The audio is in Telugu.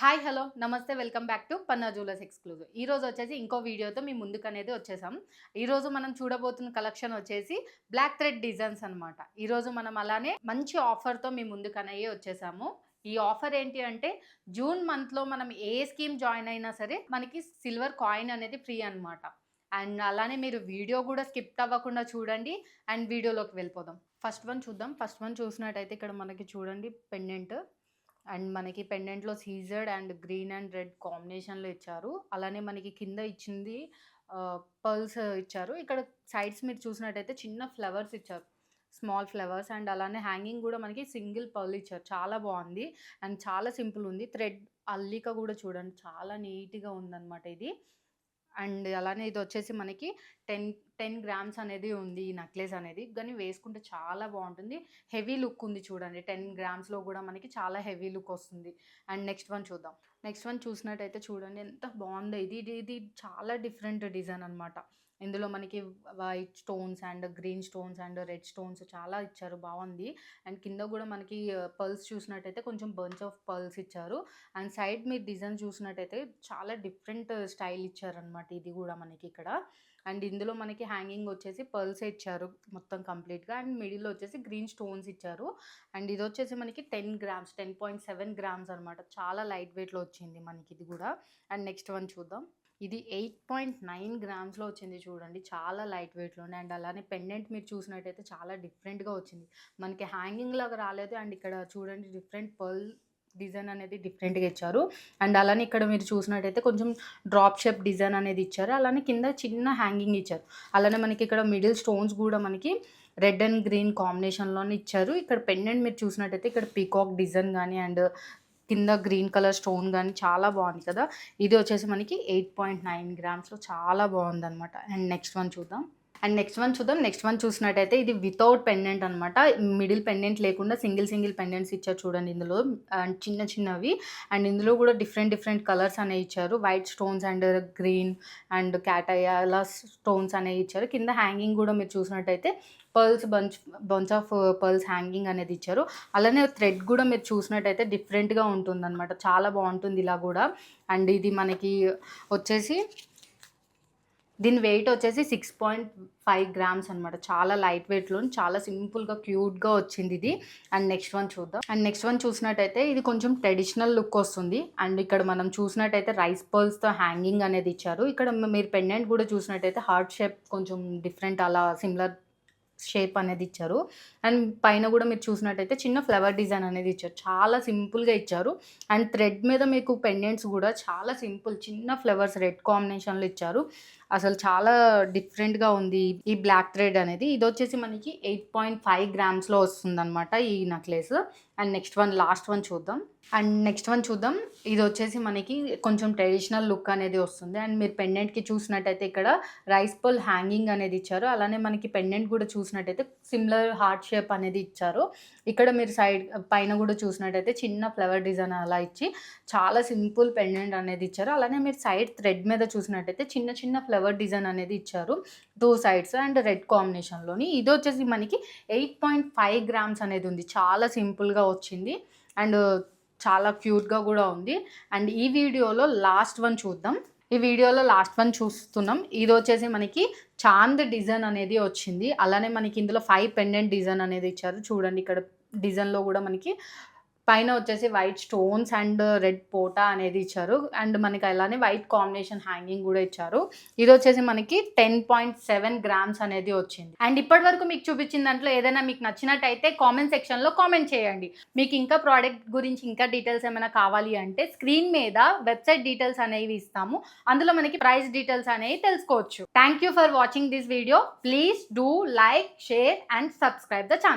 హాయ్ హలో నమస్తే welcome back to Panna jewellers exclusive. ఈ రోజు వచ్చేసి ఇంకో వీడియోతో మీ ముందుకు అనేది వచ్చేసాం ఈరోజు మనం చూడబోతున్న కలెక్షన్ వచ్చేసి బ్లాక్ థ్రెడ్ డిజైన్స్ అనమాట ఈరోజు మనం అలానే మంచి ఆఫర్తో మీ ముందుకు అనేవి వచ్చేసాము. ఈ ఆఫర్ ఏంటి అంటే జూన్ మంత్లో మనం ఏ స్కీమ్ జాయిన్ అయినా సరే మనకి సిల్వర్ కాయిన్ అనేది ఫ్రీ అనమాట అండ్ అలానే మీరు వీడియో కూడా స్కిప్ అవ్వకుండా చూడండి. అండ్ వీడియోలోకి వెళ్ళిపోదాం. ఫస్ట్ వన్ చూద్దాం. ఫస్ట్ వన్ చూసినట్టయితే ఇక్కడ మనకి చూడండి పెండెంట్. అండ్ మనకి పెండెంట్లో సీజర్డ్ అండ్ గ్రీన్ అండ్ రెడ్ కాంబినేషన్లో ఇచ్చారు. అలానే మనకి కింద ఇచ్చింది పర్ల్స్ ఇచ్చారు. ఇక్కడ సైడ్స్ మీరు చూసినట్టయితే చిన్న ఫ్లవర్స్ ఇచ్చారు. స్మాల్ ఫ్లవర్స్ అండ్ అలానే హ్యాంగింగ్ కూడా మనకి సింగిల్ పర్ల్ ఇచ్చారు. చాలా బాగుంది అండ్ చాలా సింపుల్ ఉంది. థ్రెడ్ అల్లిక కూడా చూడండి చాలా నీట్గా ఉందన్నమాట ఇది. అండ్ అలానే ఇది వచ్చేసి మనకి టెన్ టెన్ గ్రామ్స్ అనేది ఉంది ఈ నెక్లెస్ అనేది. కానీ వేసుకుంటే చాలా బాగుంటుంది. హెవీ లుక్ ఉంది చూడండి. టెన్ గ్రామ్స్లో కూడా మనకి చాలా హెవీ లుక్ వస్తుంది. అండ్ నెక్స్ట్ వన్ చూద్దాం. నెక్స్ట్ వన్ చూసినట్టయితే చూడండి ఎంత బాగుందో. ఇది ఇది చాలా డిఫరెంట్ డిజైన్ అనమాట ఇందులో మనకి white stones and green stones and red stones చాలా ఇచ్చారు బాగుంది. అండ్ కింద కూడా మనకి పర్ల్స్ చూసినట్టయితే కొంచెం బంచ్ ఆఫ్ పర్ల్స్ ఇచ్చారు. అండ్ సైడ్ మీరు డిజైన్ చూసినట్టయితే చాలా డిఫరెంట్ స్టైల్ ఇచ్చారనమాట ఇది కూడా మనకి ఇక్కడ. అండ్ ఇందులో మనకి హ్యాంగింగ్ వచ్చేసి పర్ల్స్ ఇచ్చారు మొత్తం కంప్లీట్గా అండ్ మిడిల్లో వచ్చేసి గ్రీన్ స్టోన్స్ ఇచ్చారు. అండ్ ఇది వచ్చేసి మనకి ten grams ten point seven grams అనమాట చాలా లైట్ వెయిట్లో వచ్చింది మనకి ఇది కూడా. అండ్ నెక్స్ట్ వన్ చూద్దాం. ఇది ఎయిట్ పాయింట్ నైన్ గ్రామ్స్లో వచ్చింది చూడండి. చాలా లైట్ వెయిట్లోనే అండ్ అలానే పెండెంట్ మీరు చూసినట్టయితే చాలా డిఫరెంట్గా వచ్చింది. మనకి హ్యాంగింగ్ లాగా రాలేదు అండ్ ఇక్కడ చూడండి డిఫరెంట్ పర్ల్ డిజైన్ అనేది డిఫరెంట్గా ఇచ్చారు. అండ్ అలానే ఇక్కడ మీరు చూసినట్టయితే కొంచెం డ్రాప్ షేప్ డిజైన్ అనేది ఇచ్చారు. అలానే కింద చిన్న హ్యాంగింగ్ ఇచ్చారు. అలానే మనకి ఇక్కడ మిడిల్ స్టోన్స్ కూడా మనకి రెడ్ అండ్ గ్రీన్ కాంబినేషన్లోనే ఇచ్చారు. ఇక్కడ పెండెంట్ మీరు చూసినట్టయితే ఇక్కడ పీకాక్ డిజైన్ కానీ అండ్ కింద గ్రీన్ కలర్ స్టోన్ కానీ చాలా బాగుంది కదా. ఇది వచ్చేసి మనకి ఎయిట్ పాయింట్ నైన్ గ్రామ్స్లో చాలా బాగుందన్నమాట. అండ్ నెక్స్ట్ వన్ చూద్దాం. అండ్ నెక్స్ట్ వన్ చూద్దాం. నెక్స్ట్ వన్ చూసినట్టయితే ఇది వితౌట్ పెండెంట్ అనమాట మిడిల్ పెండెంట్ లేకుండా సింగిల్ సింగిల్ పెండెంట్స్ ఇచ్చారు చూడండి ఇందులో. అండ్ చిన్న చిన్నవి. అండ్ ఇందులో కూడా డిఫరెంట్ డిఫరెంట్ కలర్స్ అనేవి ఇచ్చారు. White stones and green and క్యాటయా అలా స్టోన్స్ అనేవి ఇచ్చారు. కింద హ్యాంగింగ్ కూడా మీరు చూసినట్టయితే pearls bunch bunch of pearls hanging అనేది ఇచ్చారు. అలానే థ్రెడ్ కూడా మీరు చూసినట్టయితే డిఫరెంట్గా ఉంటుందన్నమాట. చాలా బాగుంటుంది ఇలా కూడా. అండ్ ఇది మనకి వచ్చేసి దీని వెయిట్ వచ్చేసి సిక్స్ పాయింట్ ఫైవ్ గ్రామ్స్ అనమాట చాలా లైట్ వెయిట్లో చాలా సింపుల్గా క్యూట్గా వచ్చింది ఇది. అండ్ నెక్స్ట్ వన్ చూద్దాం. అండ్ నెక్స్ట్ వన్ చూసినట్టయితే ఇది కొంచెం ట్రెడిషనల్ లుక్ వస్తుంది. అండ్ ఇక్కడ మనం చూసినట్టయితే రైస్ పర్ల్స్తో హ్యాంగింగ్ అనేది ఇచ్చారు. ఇక్కడ మీరు పెండెంట్ కూడా చూసినట్టయితే హార్ట్ షేప్ కొంచెం డిఫరెంట్ అలా సిమిలర్ షేప్ అనేది ఇచ్చారు. అండ్ పైన కూడా మీరు చూసినట్టయితే చిన్న ఫ్లవర్ డిజైన్ అనేది ఇచ్చారు. చాలా సింపుల్గా ఇచ్చారు. అండ్ థ్రెడ్ మీద మీకు పెండెంట్స్ కూడా చాలా సింపుల్ చిన్న ఫ్లవర్స్ రెడ్ కాంబినేషన్లో ఇచ్చారు. అసలు చాలా డిఫరెంట్గా ఉంది ఈ బ్లాక్ థ్రెడ్ అనేది. ఇది వచ్చేసి మనకి ఎయిట్ పాయింట్ ఫైవ్ గ్రామ్స్లో వస్తుందన్నమాట ఈ necklace. And next one last one చూద్దాం. అండ్ నెక్స్ట్ వన్ చూద్దాం. ఇది వచ్చేసి మనకి కొంచెం ట్రెడిషనల్ లుక్ అనేది వస్తుంది. అండ్ మీరు పెండెంట్కి చూసినట్టయితే ఇక్కడ రైస్ పల్ హ్యాంగింగ్ అనేది ఇచ్చారు. అలానే మనకి పెండెంట్ కూడా చూసినట్టయితే సిమిలర్ హార్ట్ షేప్ అనేది ఇచ్చారు. ఇక్కడ మీరు సైడ్ పైన కూడా చూసినట్టయితే చిన్న ఫ్లవర్ డిజైన్ అలా ఇచ్చి చాలా సింపుల్ పెండెంట్ అనేది ఇచ్చారు. అలానే మీరు సైడ్ థ్రెడ్ మీద చూసినట్టయితే చిన్న చిన్న ఫ్లవర్ డిజైన్ అనేది ఇచ్చారు. టూ సైడ్స్ అండ్ రెడ్ కాంబినేషన్లోని ఇది వచ్చేసి మనకి ఎయిట్ పాయింట్ ఫైవ్ గ్రామ్స్ అనేది ఉంది. చాలా సింపుల్గా వచ్చింది. అండ్ చాలా క్యూట్గా కూడా ఉంది. అండ్ ఈ వీడియోలో లాస్ట్ వన్ చూద్దాం. ఈ వీడియోలో లాస్ట్ వన్ చూస్తున్నాం. ఇది వచ్చేసి మనకి చాంద్ డిజైన్ అనేది వచ్చింది. అలానే మనకి ఇందులో ఫైవ్ పెండెంట్ డిజైన్ అనేది ఇచ్చారు. చూడండి ఇక్కడ డిజైన్లో కూడా మనకి పైన వచ్చేసి వైట్ స్టోన్స్ అండ్ రెడ్ పోటా అనేది ఇచ్చారు. అండ్ మనకి అలానే వైట్ కాంబినేషన్ హ్యాంగింగ్ కూడా ఇచ్చారు. ఇది వచ్చేసి మనకి టెన్ పాయింట్ సెవెన్ గ్రామ్స్ అనేది వచ్చింది. అండ్ ఇప్పటి వరకు మీకు చూపించిన దాంట్లో ఏదైనా మీకు నచ్చినట్టయితే కామెంట్ సెక్షన్లో కామెంట్ చేయండి. మీకు ఇంకా ప్రోడక్ట్ గురించి ఇంకా డీటెయిల్స్ ఏమైనా కావాలి అంటే స్క్రీన్ మీద వెబ్సైట్ డీటెయిల్స్ అనేవి ఇస్తాము. అందులో మనకి ప్రైస్ డీటెయిల్స్ అనేవి తెలుసుకోవచ్చు. Thank you for watching this video please do like share and subscribe the channel